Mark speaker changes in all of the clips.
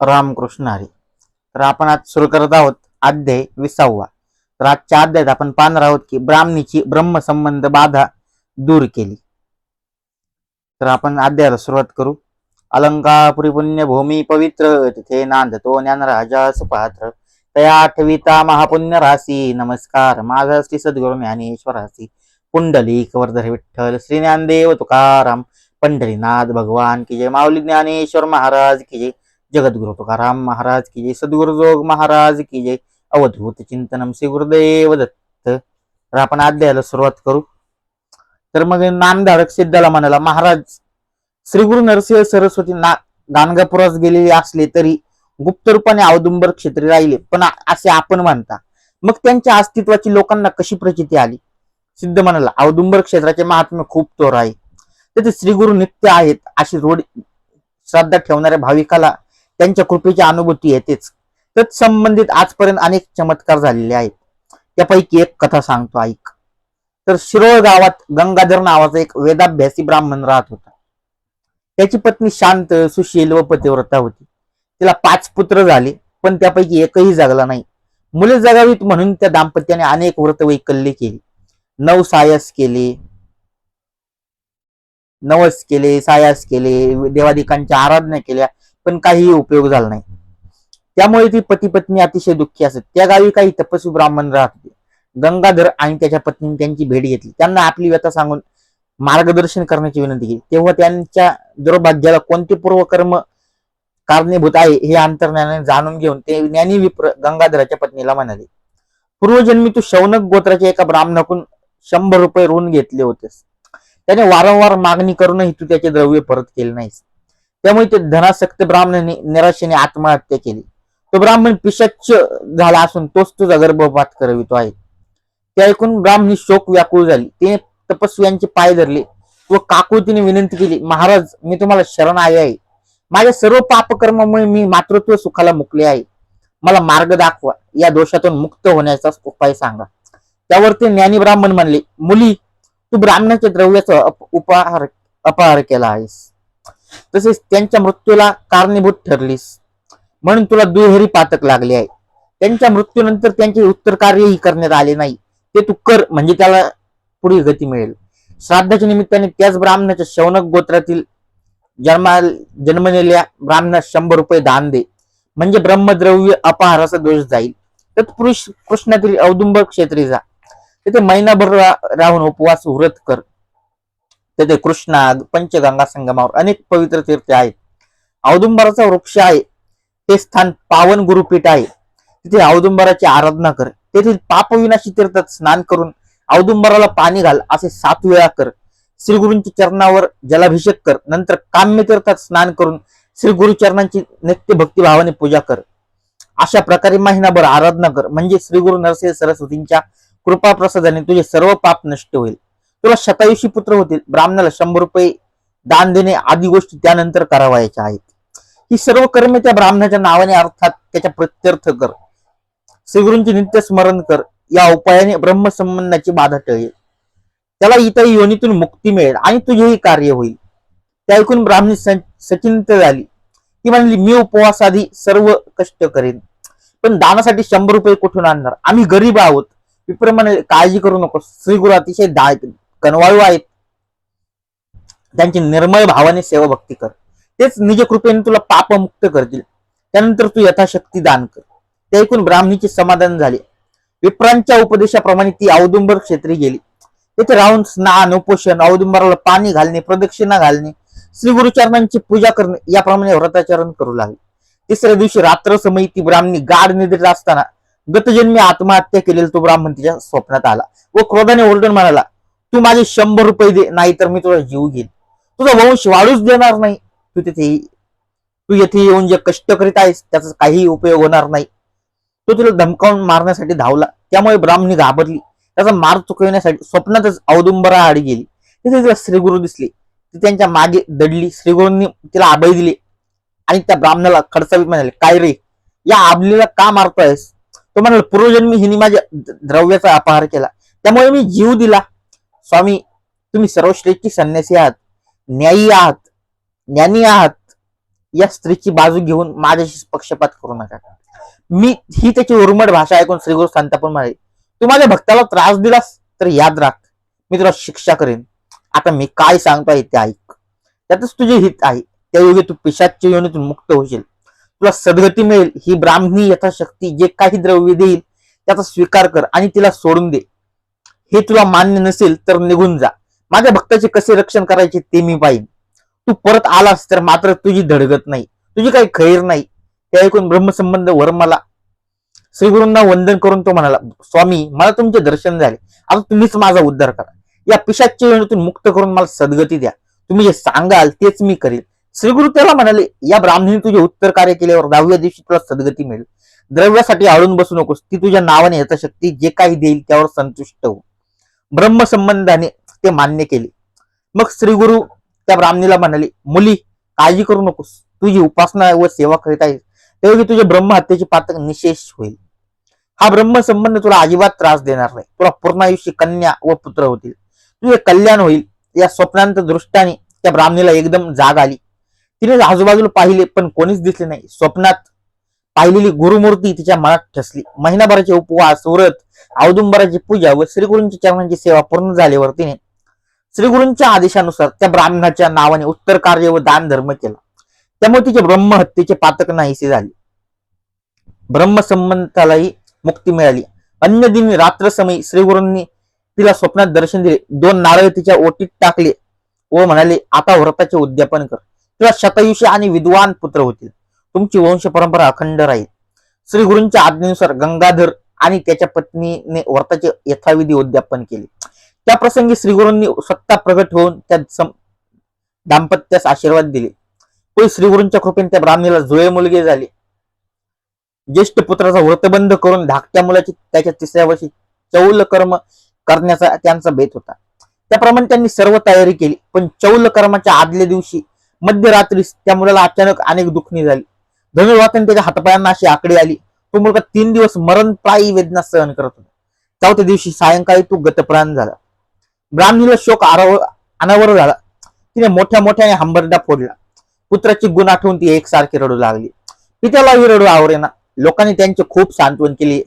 Speaker 1: रामकृष्ण हरी. तर आपण आज सुरू करत आहोत अध्याय विसावा. तर आजच्या अध्यायात आपण पाहणार आहोत की ब्राह्मणीची ब्रह्मसंबंध बाधा दूर केली. तर आपण अध्यायाला सुरुवात करू. अलंकापुरी पुण्य भूमी पवित्र तिथे नांदतो ज्ञानराजा सुपात्र. तया आठविता महापुण्य राशी नमस्कार. माझा श्री सद्गुरु ज्ञानेश्वरासी पुंडलिक वर्धर विठ्ठल श्री ज्ञानदेव तुकाराम. पंढरीनाथ भगवान की जय. माऊली ज्ञानेश्वर महाराज की जय. जगद्गुरु तुकाराम महाराज की जय. सद्गुरुजोग महाराज की जय. अवधूत चिंतनम श्री गुरुदेव दत्त. तर आपण अध्यायाला सुरुवात करू. तर मग नामधारक सिद्धाला म्हणाला महाराज श्री गुरु नरसिंह सरस्वती ना गाणगापुरास गेलेले असले तरी गुप्त रूपाने औदुंबर क्षेत्री राहिले. पण असे आपण म्हणता. मग त्यांच्या अस्तित्वाची लोकांना कशी प्रचिती आली? सिद्ध म्हणाला औदुंबर क्षेत्राचे महात्म्य खूप तोर आहे. तेथे श्रीगुरु नित्य आहेत अशी रोड श्रद्धा ठेवणाऱ्या भाविकाला त्यांच्या कृपेची अनुभूती येतेच तत्संबंधित आजपर्यंत अनेक चमत्कार झालेले आहेत. त्यापैकी एक कथा सांगतो ऐक. तर शिरोळ गावात गंगाधर नावाचा एक वेदाभ्यासी ब्राह्मण राहत होता. त्याची पत्नी शांत सुशील व पतिव्रता होती. तिला पाच पुत्र झाले पण त्यापैकी एकही जगला नाही. मुले जगावीत म्हणून त्या दाम्पत्याने अनेक व्रत वैकल्य केली. नऊ सायस केले नवस केले सायास केले देवादिकांच्या आराधना केल्या पण काहीही उपयोग झाला नाही. त्यामुळे ती पती पत्नी अतिशय दुःखी असत. त्या गावी काही तपस्वी ब्राह्मण राहत. होते गंगाधर आणि त्याच्या पत्नीने त्यांची भेट घेतली. त्यांना आपली व्यथा सांगून मार्गदर्शन करण्याची विनंती केली. तेव्हा त्यांच्या दुर्भाग्याला कोणते पूर्वकर्म कारणीभूत आहे हे अंतर्ज्ञानाने जाणून घेऊन ते ज्ञानी विप्र गंगाधराच्या पत्नीला म्हणाले पूर्वजन्मी तू शौनक गोत्राच्या एका ब्राह्मणाकडून शंभर रुपये ऋण घेतले होतेस त्याने वारंवार मागणी करूनही तू त्याचे द्रव्य परत केले नाहीस. त्यामुळे ते धनासक्त ब्राह्मणाने निराशेने आत्महत्या केली. तो ब्राह्मण पिशाच झाला असून तोच तुझा गर्भपात करवितो आहे. ते ऐकून ब्राह्मणी शोक व्याकुळ झाली. तिने तपस्व्यांचे पाय धरले व काकुळतीने विनंती केली महाराज मी तुम्हाला शरण आले आहे. माझ्या सर्व पापकर्मामुळे मी मातृत्व सुखाला मुकले आहे. मला मार्ग दाखवा. या दोषातून मुक्त होण्याचा उपाय सांगा. त्यावर ते ज्ञानी ब्राह्मण म्हणले मुली तू ब्राह्मणाच्या द्रव्याचा अप- उपहार अपहार केला आहेस. तसेच त्यांच्या मृत्यूला कारणीभूत ठरलीस. म्हणून तुला दुहेरी पातक लागले आहे त्यांच्या मृत्यूनंतर त्यांचे उत्तर कार्यही करण्यात आले नाही. ते तू कर म्हणजे त्याला पुढील गती मिळेल. श्राद्धाच्या निमित्ताने त्याच ब्राह्मणाच्या शौनक गोत्रातील जन्मा जन्मलेल्या ब्राह्मणास शंभर रुपये दान दे. म्हणजे ब्रह्मद्रव्य अपहार असा दोष जाईल. तत्पुरुष कृष्णातील औदुंबर क्षेत्री जा. तिथे महिनाभर राहून उपवास व्रत कर. तेथे कृष्णा पंचगंगा संगमावर अनेक पवित्र तीर्थे आहेत. औदुंबराचा वृक्ष आहे. ते स्थान पावन गुरुपीठ आहे. तिथे औदुंबराची आराधना कर. तेथील पापविनाशी तीर्थात स्नान करून औदुंबराला पाणी घाल असे सात वेळा कर. श्री गुरूंच्या चरणावर जलाभिषेक कर. नंतर काम्य तीर्थात स्नान करून श्री गुरुचरणांची नित्य भक्तिभावाने पूजा कर. अशा प्रकारे महिनाभर आराधना कर. म्हणजे श्री गुरु नरसिंह सरस्वतींच्या कृपा प्रसादाने तुझे सर्व पाप नष्ट होईल. तुला शतायुषी पुत्र होतील. ब्राह्मणाला शंभर रुपये दान देणे आदी गोष्टी त्यानंतर करावायच्या आहेत. ही सर्व कर्मे त्या ब्राह्मणाच्या नावाने अर्थात त्याच्या प्रत्यर्थ कर. श्रीगुरूंचे नित्य स्मरण कर. या उपायाने ब्रह्मसंबंधाची बाधा टळेल. त्याला इतर योनीतून मुक्ती मिळेल आणि तुझेही कार्य होईल. ते ऐकून ब्राह्मणी सचिंत झाली. ती म्हणली मी उपवासाआधी सर्व कष्ट करेन. पण दानासाठी शंभर रुपये कुठून आणणार? आम्ही गरीब आहोत. विप्रमाणे काळजी करू नको श्रीगुरु अतिशय दा कनवाळू आहेत. त्यांची निर्मळ भावाने सेवा भक्ती कर. तेच निज कृपेने तुला पापमुक्त करतील. त्यानंतर तू यथाशक्ती दान कर. ते ऐकून ब्राह्मणीचे समाधान झाले. विप्रांच्या उपदेशाप्रमाणे ती औदुंबर क्षेत्री गेली. तेथे राहून स्नान उपोषण औदुंबराला पाणी घालणे प्रदक्षिणा घालणे श्री गुरुचरणांची पूजा करणे याप्रमाणे व्रताचरण करू लागले. तिसऱ्या दिवशी रात्र समयी ती ब्राह्मणी गाढ निद्रेत असताना गतजन्मी आत्महत्या केलेला तो ब्राह्मण तिच्या स्वप्नात आला व क्रोधाने ओरडून म्हणाला तू माझे शंभर रुपये दे नाहीतर मी तुला जीव घेईन. तुझा वंश वाढूच देणार नाही. तू तिथे तू येथे येऊन जे कष्ट करीत आहेस त्याचा काही उपयोग होणार नाही. तो तुला धमकावून मारण्यासाठी धावला. त्यामुळे ब्राह्मणी घाबरली. त्याचा मार चुकविण्यासाठी स्वप्नातच औदुंबरा आडी गेली. तिथे तिला श्रीगुरु दिसले. ती त्यांच्या मागे दडली. श्रीगुरूंनी तिला अभय दिले. आणि त्या ब्राह्मणाला खडसावीत म्हणाले काय रे? या आबलीला का मारतोयस? तो म्हणाला पूर्वजन्मी हिने माझ्या द्रव्याचा अपहार केला. त्यामुळे मी जीव दिला. स्वामी तुम्ही सर्वश्रेष्ठी संन्यासी आहात. न्यायी आहात. ज्ञानी आहात. या स्त्रीची बाजू घेऊन माझ्याशी पक्षपात करू नका. मी ही त्याची उर्मट भाषा ऐकून श्रीगुरु संतापून म्हणाले तू माझ्या भक्ताला त्रास दिलास तर याद राख. मी तुला शिक्षा करेन. आता मी काय सांगतोय ते ऐक. त्यातच तुझे हित आहे. त्यायोगे तू पिशाच्या योनीतून मुक्त होशील. तुला सद्गती मिळेल. ही ब्राह्मणी यथाशक्ती जे काही द्रव्य देईल त्याचा स्वीकार कर आणि तिला सोडून दे. हे तुला मान्य नसेल तर निघून जा. माझ्या भक्ताचे कसे रक्षण करायचे ते मी पाहिन. तू परत आलास तर मात्र तुझी धडगत नाही. तुझी काही खैर नाही. ते ऐकून ब्रह्मसंबंध वर्माला श्रीगुरूंना वंदन करून तो म्हणाला स्वामी मला तुमचे दर्शन झाले. आता तुम्हीच माझा उद्धार करा. या पिशाच्या वेळेतून मुक्त करून मला सद्गती द्या. तुम्ही जे सांगाल तेच मी करील. श्रीगुरु त्याला म्हणाले या ब्राह्मणीने तुझे उत्तर कार्य केल्यावर दहाव्या दिवशी तुला सद्गती मिळेल. द्रव्यासाठी आळून बसू नकोस. ती तुझ्या नावाने यथाशक्ती जे काही देईल त्यावर संतुष्ट हो. ब्रह्मसंबंधाने ते मान्य केले. मग श्रीगुरु त्या ब्राह्मणीला म्हणाले मुली काळजी करू नकोस. तुझी उपासना व सेवा करीत आहेस. तेव्हा तुझ्या ब्रह्महत्येची पातक निशेष होईल. हा ब्रह्मसंबंध तुला अजिबात त्रास देणार नाही. तुला पूर्ण आयुष्य कन्या व पुत्र होतील. तुझे कल्याण होईल. या स्वप्नांत दृष्टाने त्या ब्राह्मणीला एकदम जाग आली. तिने आजूबाजूला पाहिले पण कोणीच दिसले नाही. स्वप्नात पाहिलेली गुरुमूर्ती तिच्या मनात ठसली. महिनाभराचे उपवास व्रत औदुंबराची पूजा व श्रीगुरूंच्या चरणांची सेवा पूर्ण झाल्यावर तिने श्रीगुरूंच्या आदेशानुसार त्या ब्राह्मणाच्या नावाने उत्तर कार्य व दान धर्म केला. त्यामुळे तिचे ब्रह्महत्येचे पातक नाहीसे झाले. ब्रह्मसंबंधालाही मुक्ती मिळाली. अन्य दिनी रात्र समय श्रीगुरूंनी तिला स्वप्नात दर्शन दिले. दोन नारळ तिच्या ओटीत टाकले व म्हणाले आता व्रताचे उद्यापन कर. तिला शतयुषी आणि विद्वान पुत्र होतील. तुमची वंश परंपरा अखंड राहील. श्री गुरूंच्या आज्ञेनुसार गंगाधर आणि त्याच्या पत्नीने व्रताचे यथाविधी उद्यापन केले. त्या प्रसंगी श्रीगुरूंनी सत्ता प्रगट होऊन त्या दाम्पत्यास आशीर्वाद दिले. पुढे श्रीगुरूंच्या कृपेने त्या ब्राह्मणीला जुळे मुलगे झाले. ज्येष्ठ पुत्राचा व्रतबंध करून धाकट्या मुलाची त्याच्या तिसऱ्या वर्षी चौल कर्म करण्याचा त्यांचा बेत होता. त्याप्रमाणे त्यांनी सर्व तयारी केली. पण चौल कर्माच्या आदल्या दिवशी मध्यरात्री त्या मुलाला अचानक अनेक दुखणी झाली. धनुर्वाताने त्याच्या हातपायांना अशी आकडी आली. तो मुलगा तीन दिवस मरणप्रायी वेदना सहन करत होता. चौथ्या दिवशी सायंकाळी तो गतप्राण झाला. ब्राह्मणीला शोक अनावर झाला. तिने मोठ्या मोठ्याने हंबरडा फोडला. पुत्राची गुण आठवून ती एकसारखी रडू लागली. पित्यालाही रडू आवरेना. लोकांनी त्यांचे खूप सांत्वन केले.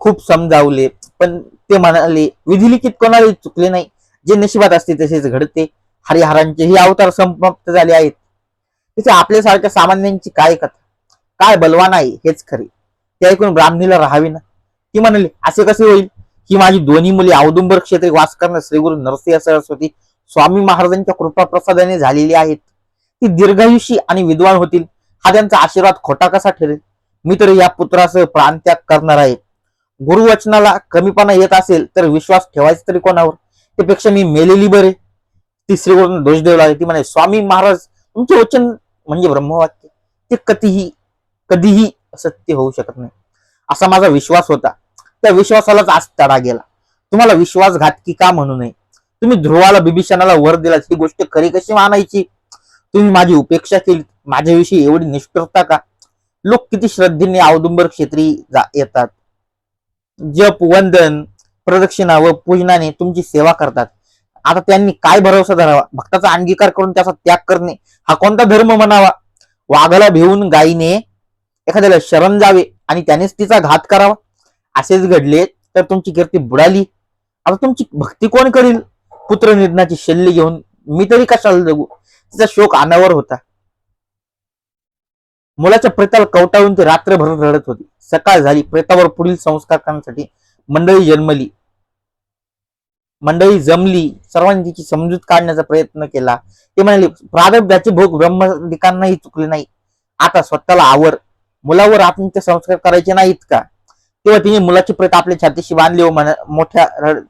Speaker 1: खूप समजावले. पण ते म्हणाले विधिलिखित कोणालाही चुकले नाही. जे नशिबात असते तसेच घडते. हरिहरांचेही अवतार समाप्त झाले आहेत. तिथे आपल्यासारख्या सामान्यांची काय कथा? काय बलवान आहे हेच खरे. ते ऐकून ब्राह्मणीला राहावी ना ती म्हणाली असे कसे होईल? ही माझी दोन्ही मुली औदुंबर क्षेत्री वास करणारे श्रीगुरु नरसिंह सरस्वती स्वामी महाराजांच्या कृपा प्रसादाने झालेली आहेत. ती दीर्घायुषी आणि विद्वान होतील. हा त्यांचा आशीर्वाद खोटा कसा ठरेल? मी तर या पुत्रासह प्राणत्याग करणार आहे. गुरुवचनाला कमीपणा येत असेल तर विश्वास ठेवायचा तरी कोणावर? त्यापेक्षा मी मेलेली बरे. ती श्रीगुरूंना दोष देऊ लागली. ती म्हणे स्वामी महाराज तुमचे वचन म्हणजे ब्रह्मवाक्य. ते कधीही कधीही सत्य होऊ शकत नाही. असा माझा विश्वास होता. त्या विश्वासालाच आज तडा गेला. तुम्हाला विश्वासघातकी का म्हणू नये? तुम्ही ध्रुवाला बिभीषणाला वर दिला ही गोष्ट खरी कशी मानायची? तुम्ही माझी उपेक्षा केली. माझ्याविषयी एवढी निष्ठुरता का? लोक किती श्रद्धेने औदुंबर क्षेत्री जा- येतात. जप वंदन प्रदक्षिणा व पूजनाने तुमची सेवा करतात. आता त्यांनी काय भरोसा धरावा? भक्ताचा अंगीकार करून त्याचा त्याग करणे हा कोणता धर्म म्हणावा? वाघाला भिवून गायीने एखाद्याला शरण जावे आणि त्यानेच तिचा घात करावा. असेच घडले तर तुमची कीर्ती बुडाली. आता तुमची भक्ती कोण करील? पुत्र निर्णाची शल्य घेऊन मी तरी कशाला जगू? तिचा शोक अनावर होता. मुलाच्या प्रेताला कवटाळून ती रात्रभर रडत होती. सकाळ झाली. प्रेतावर पुढील संस्कार करण्यासाठी मंडळी जन्मली. मंडळी जमली सर्वांनी तिची समजूत काढण्याचा प्रयत्न केला. ते म्हणाले प्रारब्धाचे भोग ब्रह्मदिकांनाही चुकले नाही. आता स्वतःला आवर. मुलावर आपण संस्कार करायचे नाहीत का? तेव्हा तिने मुलाची प्रत आपल्या छातीशी बांधली व मोठ्या रड-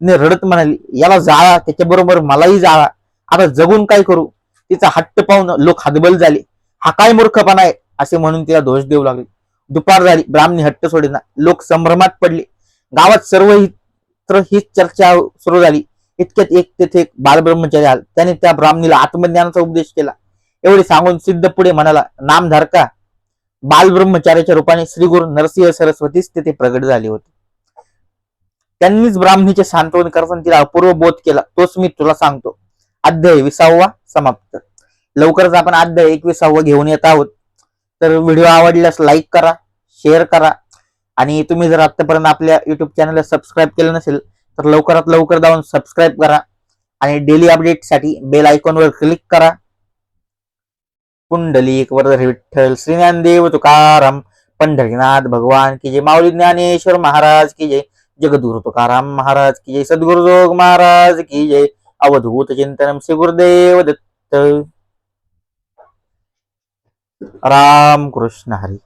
Speaker 1: ने रडत म्हणाली याला जाळा त्याच्याबरोबर मलाही जाळा. आता जगून काय करू? तिचा हट्ट पाहून लोक हदबल झाले. हा काय मूर्खपणा आहे? असे म्हणून तिला दोष देऊ लागले. दुपार झाली. ब्राह्मणी हट्ट सोडेना लोक संभ्रमात पडले. गावात सर्व इतर हीच चर्चा सुरू झाली. इतक्यात एक तेथे एक बालब्रह्मचारी आला. त्याने त्या ब्राह्मणीला आत्मज्ञानाचा उपदेश केला. एवढे सांगून सिद्ध पुढे म्हणाला नामधारका बालब्रह्मचार्याच्या रूपाने श्री गुरु नरसिंह सरस्वतीच तेथे प्रगट झाले होते. त्यांनीच ब्राह्मणीचे सांत्वन करताना तिला अपूर्व बोध केला. तोच मी तुला सांगतो. अध्याय विसावा समाप्त. लवकरच आपण अध्याय एकविसावा घेऊन येत आहोत. तर व्हिडिओ आवडल्यास लाईक करा शेअर करा आणि तुम्ही जर आतापर्यंत आपल्या युट्यूब चॅनलला सबस्क्राईब केलं नसेल तर लवकरात लवकर जाऊन सबस्क्राईब करा आणि डेली अपडेटसाठी बेल आयकॉनवर क्लिक करा. पुंडलिक वरदर विठ्ठल श्री ज्ञानदेव तुकाराम पंढरीनाथ भगवान की जय माऊली ज्ञानेश्वर महाराज की जय जगदुरु तुकाराम महाराज की जय सद्गुरु जोग महाराज की जय अवधूत चिंतनम श्री गुरुदेव दत्त. राम कृष्ण हरी.